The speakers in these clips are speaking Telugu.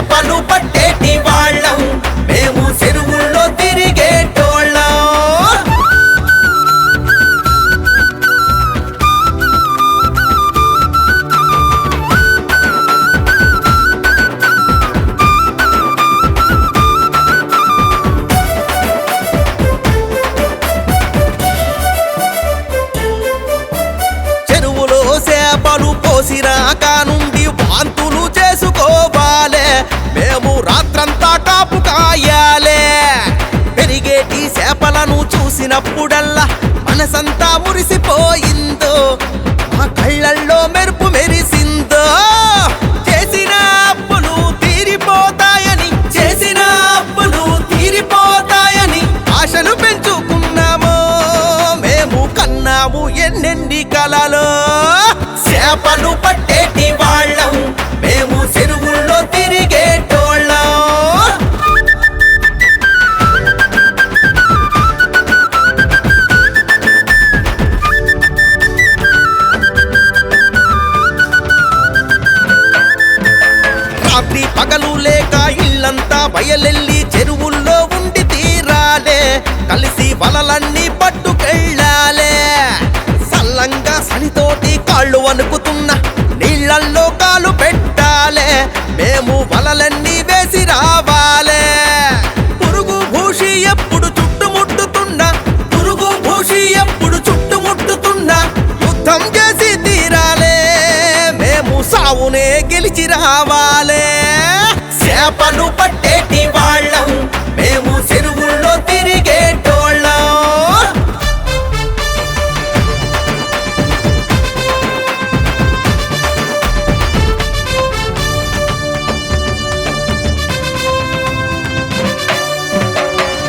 చేపలు పట్టేటి వాళ్ళం. మేము చెరువుల్లో తిరిగేటోళ్ళం. చెరువులో చేపలు పోసిరా నుండి చేపలను చూసినప్పుడల్లా మనసంతా మురిసిపోయిందో మా కళ్ళల్లో మెరుపు మెరిసిందో. చేసిన అప్పులు తీరిపోతాయని చేసిన అప్పులు తీరిపోతాయని ఆశలు పెంచుకున్నాము. మేము కన్నాము ఎన్నెన్ని కలలో చేపలు పట్టేటి లేక ఇల్లంతా బయలెల్లి చెరువుల్లో ఉండి తీరాలే. కలిసి వలలన్నీ పట్టుకెళ్ళాలే. సల్లంగా సనితోటి కాళ్ళు వణుకుతున్న నీళ్ళల్లో కాలు పెట్టాలే. మేము వలలన్నీ వేసి రావాలే. పురుగు భూషి ఎప్పుడు చుట్టుముట్టుతున్నా పురుగు భూషి ఎప్పుడు చుట్టుముట్టుతున్నా యుద్ధం చేసి తీరాలే. మేము సావునే గెలిచి రావాలే. చేపలు పట్టేటి వాళ్ళం. మేము చెరువుల్లో తిరిగేటోళ్ళం.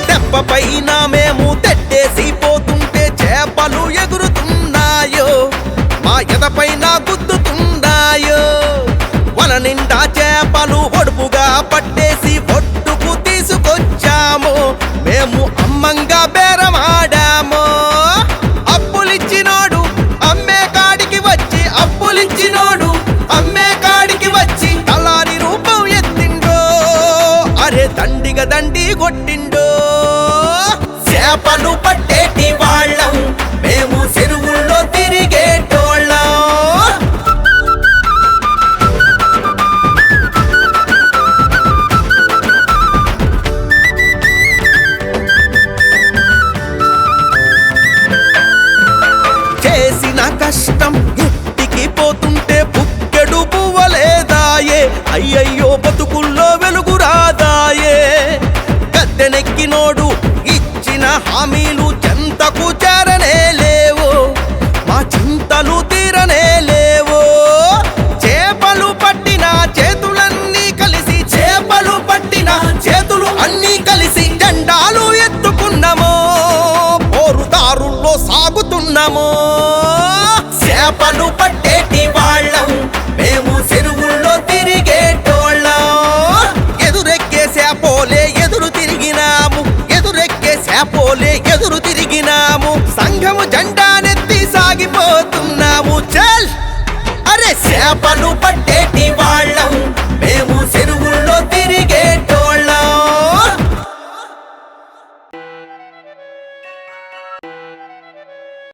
తెప్పపైన మేము తెట్టేసి పోతుంటే చేపలు ఎగురుతున్నాయో మా ఎదపైన గుద్దుతున్నాయో. వల నిండా చేపలు ఒడు చేపలు పట్టేటి వాళ్ళం. మేము చెరువుల్లో తిరిగేటోళ్ళం. చేసిన కష్టం తీరనే లేవు? చేపలు పట్టిన చేతులన్నీ కలిసి చేపలు పట్టిన చేతులు అన్నీ కలిసి జెండాలు ఎత్తుకున్నామో? పోరుదారుల్లో సాగుతున్నామో? చేపలు పట్టి జెండానెత్తి చేపలు